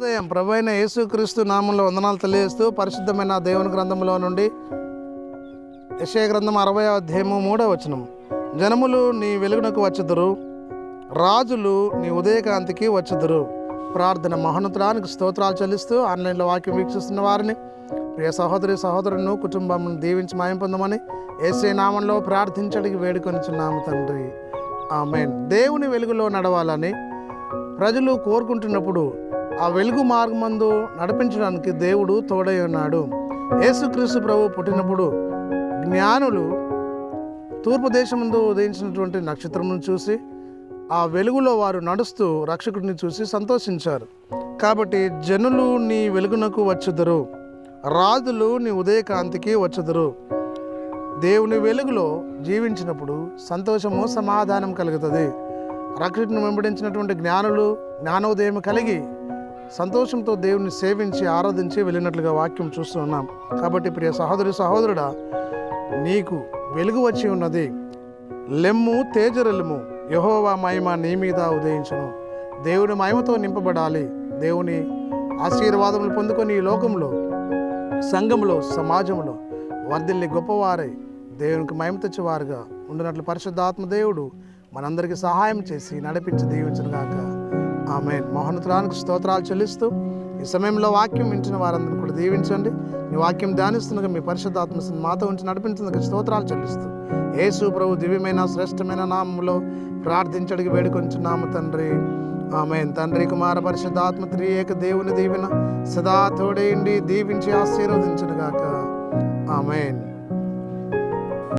ఉదయం ప్రభు అయిన యేసుక్రీస్తు నామంలో వందనాలు తెలియజేస్తూ పరిశుద్ధమైన దేవుని గ్రంథంలో నుండి యశయ గ్రంథం అరవై అధ్యాయము మూడవ వచనం. జనములు నీ వెలుగునకు వచ్చుదురు రాజులు నీ ఉదయకాంతికి వచ్చుదురు. ప్రార్థన మహోన్నతుడానికి స్తోత్రాలు చెల్లిస్తూ ఆన్లైన్లో వాక్యం వీక్షిస్తున్న వారిని ప్రియ సహోదరి సహోదరులను కుటుంబం దీవించి మాయం పొందమని ఏసే నామంలో ప్రార్థించడానికి వేడుకొనిచున్నాము తండ్రి. ఆమెన్. దేవుని వెలుగులో నడవాలని ప్రజలు కోరుకుంటున్నప్పుడు ఆ వెలుగు మార్గమందు నడిపించడానికి దేవుడు తోడై ఉన్నాడు. యేసుక్రీస్తు ప్రభు పుట్టినప్పుడు జ్ఞానులు తూర్పు దేశమందు ఉదయించినటువంటి నక్షత్రమును చూసి ఆ వెలుగులో వారు నడుస్తూ రక్షకుడిని చూసి సంతోషించారు. కాబట్టి జనులు నీ వెలుగునకు వచ్చుదురు. రాజులు నీ ఉదయకాంతికి వచ్చుదురు. దేవుని వెలుగులో జీవించినప్పుడు సంతోషము సమాధానం కలుగుతుంది. రక్షకుని వెంబడించినటువంటి జ్ఞానులు జ్ఞానోదయం కలిగి సంతోషంతో దేవుని సేవించి ఆరాధించి వెళ్ళినట్లుగా వాక్యం చూస్తున్నాం కాబట్టి ప్రియ సహోదరి సహోదరుడా నీకు వెలుగు వచ్చి ఉన్నది. లెమ్ము తేజరెల్ము యహోవా మహిమ నీ మీద ఉదయించను. దేవుని మహిమతో నింపబడాలి. దేవుని ఆశీర్వాదములు పొందుకొని ఈ లోకంలో సంఘంలో సమాజంలో వర్ధిల్లి గొప్పవారై దేవునికి మహిమ తెచ్చేవారుగా ఉండినట్లు పరిశుద్ధాత్మ దేవుడు మనందరికీ సహాయం చేసి నడిపించి దీవించను గాక ఆమె మోహనతురానికి స్తోత్రాలు చెల్లిస్తూ ఈ సమయంలో వాక్యం వింటున్న వారందరూ కూడా దీవించండి. మీ వాక్యం ధ్యానిస్తుండగా మీ పరిశుద్ధాత్మ మాతో ఉంచి నడిపించినందుకు స్తోత్రాలు చెల్లిస్తూ యేసు ప్రభు దివ్యమైన శ్రేష్టమైన నామంలో ప్రార్థించడికి వేడుకొంచున్నాము తండ్రి. ఆమెన్. తండ్రి కుమార పరిశుద్ధాత్మ ఏక దేవుని దీవెన సదా తోడేయండి దీవించి ఆశీర్వదించునుగాక. ఆమెన్.